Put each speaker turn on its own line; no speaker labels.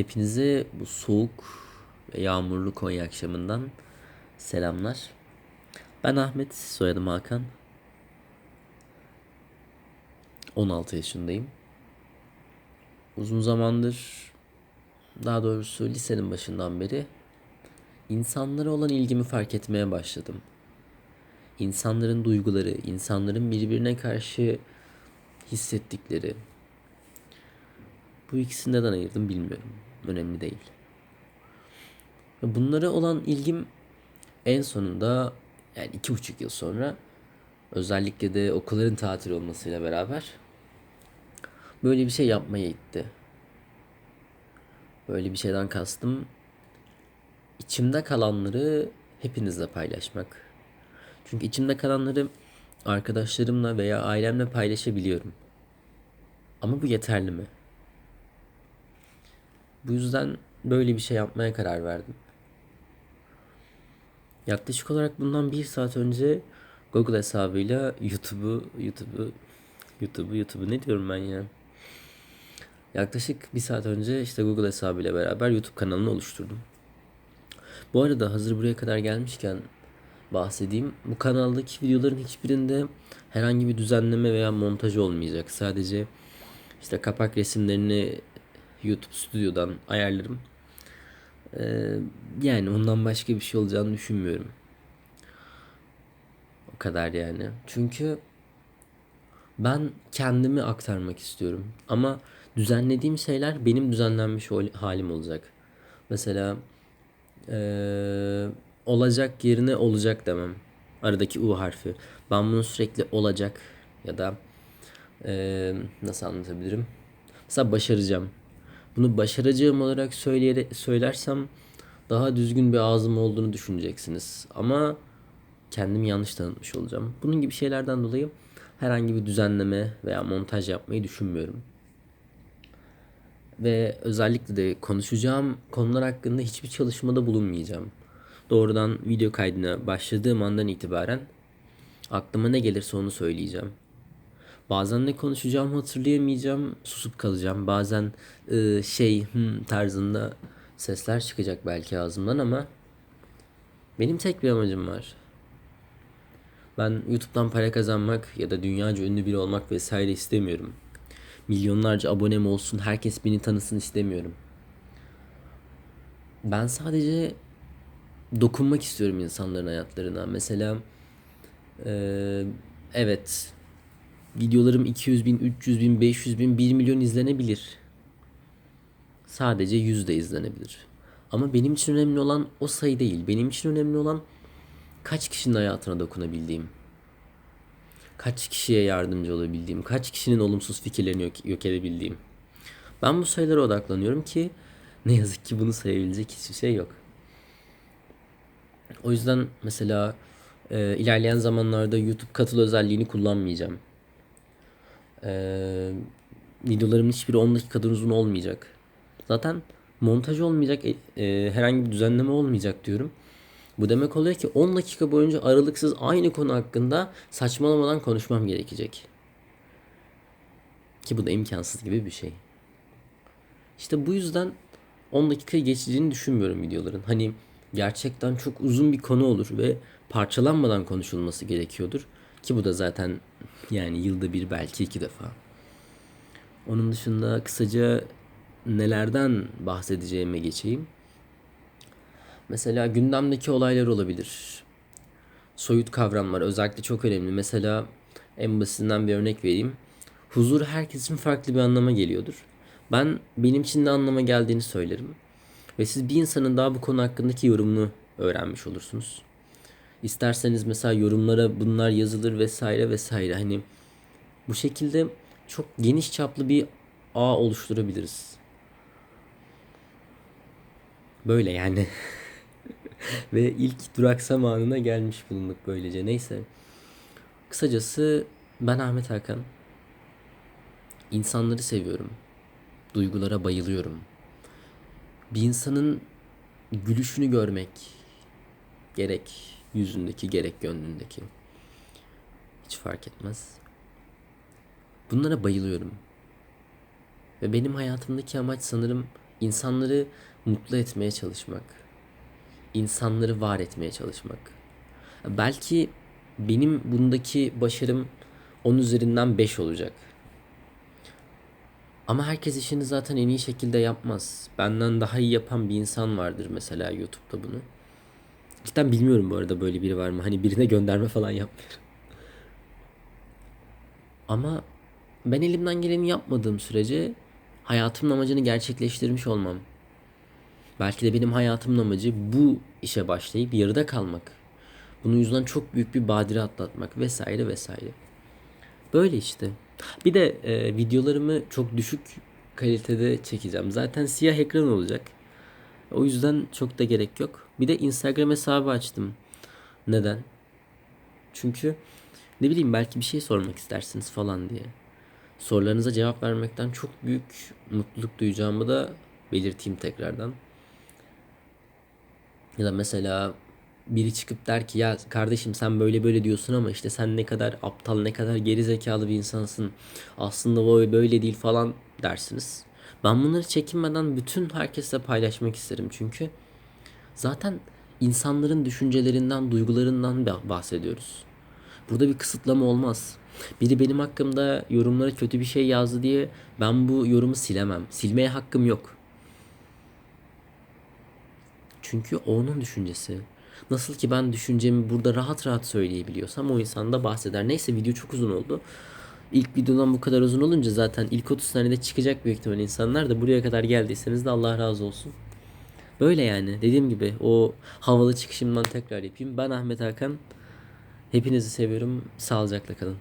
Hepinize bu soğuk ve yağmurlu Konya akşamından selamlar. Ben Ahmet, soyadım Hakan. 16 yaşındayım. Uzun zamandır, daha doğrusu lisenin başından beri insanlara olan ilgimi fark etmeye başladım. İnsanların duyguları, insanların birbirine karşı hissettikleri, bu ikisini neden ayırdım bilmiyorum. Önemli değil. Bunlara olan ilgim en sonunda yani iki buçuk yıl sonra özellikle de okulların tatil olmasıyla beraber böyle bir şey yapmaya itti. Böyle bir şeyden kastım içimde kalanları hepinizle paylaşmak. Çünkü içimde kalanları arkadaşlarımla veya ailemle paylaşabiliyorum. Ama bu yeterli mi? Bu yüzden böyle bir şey yapmaya karar verdim. Yaklaşık olarak bundan bir saat önce Google hesabıyla YouTube'u, YouTube'u, YouTube'u, YouTube'u ne diyorum ben ya? Yaklaşık bir saat önce işte Google hesabıyla beraber YouTube kanalını oluşturdum. Bu arada hazır buraya kadar gelmişken bahsedeyim. Bu kanaldaki videoların hiçbirinde herhangi bir düzenleme veya montaj olmayacak. Sadece işte kapak resimlerini YouTube stüdyodan ayarlarım. Ee, yani ondan başka bir şey olacağını düşünmüyorum. O kadar yani. Çünkü ben kendimi aktarmak istiyorum. Ama düzenlediğim şeyler benim düzenlenmiş halim olacak. Mesela ee, olacak yerine olacak demem. Aradaki U harfi. Ben bunu sürekli olacak ya da ee, nasıl anlatabilirim? Mesela başaracağım bunu başaracağım olarak söyleyerek, söylersem daha düzgün bir ağzım olduğunu düşüneceksiniz. Ama kendimi yanlış tanıtmış olacağım. Bunun gibi şeylerden dolayı herhangi bir düzenleme veya montaj yapmayı düşünmüyorum. Ve özellikle de konuşacağım konular hakkında hiçbir çalışmada bulunmayacağım. Doğrudan video kaydına başladığım andan itibaren aklıma ne gelirse onu söyleyeceğim. Bazen ne konuşacağımı hatırlayamayacağım, susup kalacağım. Bazen e, şey hmm, tarzında sesler çıkacak belki ağzımdan ama benim tek bir amacım var. Ben YouTube'dan para kazanmak ya da dünyaca ünlü biri olmak vesaire istemiyorum. Milyonlarca abonem olsun, herkes beni tanısın istemiyorum. Ben sadece dokunmak istiyorum insanların hayatlarına. Mesela e, evet videolarım 200 bin, 300 bin, 500 bin, 1 milyon izlenebilir. Sadece yüzde izlenebilir. Ama benim için önemli olan o sayı değil. Benim için önemli olan kaç kişinin hayatına dokunabildiğim. Kaç kişiye yardımcı olabildiğim. Kaç kişinin olumsuz fikirlerini yok, yok edebildiğim. Ben bu sayılara odaklanıyorum ki ne yazık ki bunu sayabilecek hiçbir şey yok. O yüzden mesela e, ilerleyen zamanlarda YouTube katıl özelliğini kullanmayacağım. Ee, videolarımın hiçbiri 10 dakikadan uzun olmayacak. Zaten montaj olmayacak, e, e, herhangi bir düzenleme olmayacak diyorum. Bu demek oluyor ki 10 dakika boyunca aralıksız aynı konu hakkında saçmalamadan konuşmam gerekecek. Ki bu da imkansız gibi bir şey. İşte bu yüzden 10 dakikayı geçeceğini düşünmüyorum videoların. Hani gerçekten çok uzun bir konu olur ve parçalanmadan konuşulması gerekiyordur. Ki bu da zaten yani yılda bir belki iki defa. Onun dışında kısaca nelerden bahsedeceğime geçeyim. Mesela gündemdeki olaylar olabilir. Soyut kavramlar özellikle çok önemli. Mesela en basitinden bir örnek vereyim. Huzur herkesin farklı bir anlama geliyordur. Ben benim için ne anlama geldiğini söylerim. Ve siz bir insanın daha bu konu hakkındaki yorumunu öğrenmiş olursunuz. İsterseniz mesela yorumlara bunlar yazılır vesaire vesaire. Hani bu şekilde çok geniş çaplı bir ağ oluşturabiliriz. Böyle yani. Ve ilk durak zamanına gelmiş bulunduk böylece. Neyse. Kısacası ben Ahmet Hakan. İnsanları seviyorum. Duygulara bayılıyorum. Bir insanın gülüşünü görmek gerek yüzündeki gerek gönlündeki. Hiç fark etmez. Bunlara bayılıyorum. Ve benim hayatımdaki amaç sanırım insanları mutlu etmeye çalışmak. insanları var etmeye çalışmak. Belki benim bundaki başarım 10 üzerinden 5 olacak. Ama herkes işini zaten en iyi şekilde yapmaz. Benden daha iyi yapan bir insan vardır mesela YouTube'da bunu. Cidden bilmiyorum bu arada böyle biri var mı? Hani birine gönderme falan yapmıyorum. Ama ben elimden geleni yapmadığım sürece hayatımın amacını gerçekleştirmiş olmam. Belki de benim hayatımın amacı bu işe başlayıp yarıda kalmak. Bunun yüzünden çok büyük bir badire atlatmak vesaire vesaire. Böyle işte. Bir de e, videolarımı çok düşük kalitede çekeceğim. Zaten siyah ekran olacak. O yüzden çok da gerek yok. Bir de Instagram hesabı açtım. Neden? Çünkü ne bileyim belki bir şey sormak istersiniz falan diye. Sorularınıza cevap vermekten çok büyük mutluluk duyacağımı da belirteyim tekrardan. Ya da mesela biri çıkıp der ki ya kardeşim sen böyle böyle diyorsun ama işte sen ne kadar aptal ne kadar geri zekalı bir insansın. Aslında o böyle değil falan dersiniz. Ben bunları çekinmeden bütün herkesle paylaşmak isterim çünkü zaten insanların düşüncelerinden, duygularından bah- bahsediyoruz. Burada bir kısıtlama olmaz. Biri benim hakkımda yorumlara kötü bir şey yazdı diye ben bu yorumu silemem. Silmeye hakkım yok. Çünkü o onun düşüncesi. Nasıl ki ben düşüncemi burada rahat rahat söyleyebiliyorsam o insan da bahseder. Neyse video çok uzun oldu. İlk videodan bu kadar uzun olunca zaten ilk 30 saniyede çıkacak büyük ihtimal insanlar da buraya kadar geldiyseniz de Allah razı olsun. Böyle yani dediğim gibi o havalı çıkışımdan tekrar yapayım. Ben Ahmet Hakan. Hepinizi seviyorum. Sağlıcakla kalın.